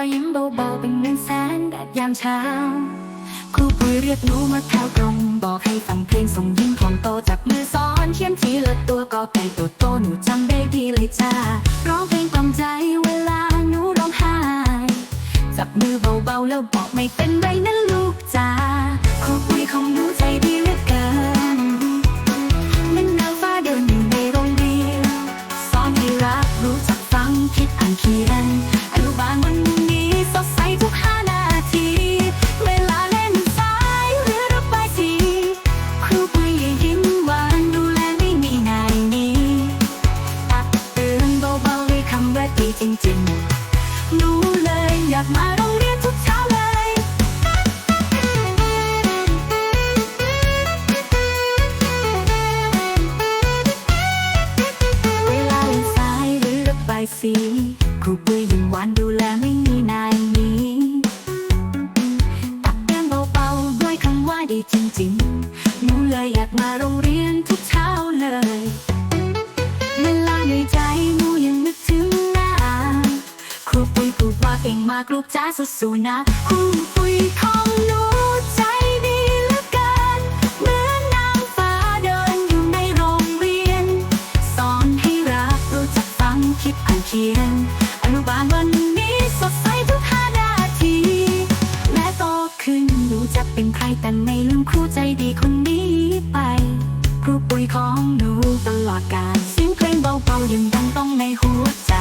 อยยิ้มเบาๆเป็นเหมือนแสงแดดยามเช้า ครูปุยเรียกหนูมาแถวตรงบอกให้ฟังเพลงส่งยิ้มของโตจากมือสอนเขียนทีละตัวก็เป็นตัวโตหนูจำได้ดีเลยจ้าร้องเพลงกล่อมใจเวลาหนูร้องไห้จับมือเบาๆแล้วบอกไม่เป็นไรนะลูกจ้าครูปุยของหนูใจดีเหลือเกินนั่นนางฟ้าเดินอยู่ในโรงเรียนสอนให้รักรู้จักฟังคิดอ่านเขียนอนุบาลวันนี้ จริงหนูเลยอยากมาโรงเรียนทุกเช้าเลย เวลาเล่นสายหรือระบายสีครูปุยยิ้มหวานดูแลไม่มีนายนี้ ตักเตือนเบาๆด้วยคำว่าดีจริงๆหนูเลยอยากมาโรงเรียนทุกเช้าเลย รูปุยพูดว่าเก่งมากลูกจ้าสู้ๆนะครูปุยของหนูใจดีเหลือเกินเหมือนนางฟ้าเดินอยู่ในโรงเรียน สอนให้รักรู้จักฟังคิดอ่านเขียน อนุบาลวันนี้สดใสทุกห้านาที แม้โตขึ้นหนูจะเป็นใครแต่ไม่ลืมครูใจดีคนนี้ไปครูปุยของหนูตลอดกาลเสียงเพลงเบาๆยังดังต้องในหัวใจ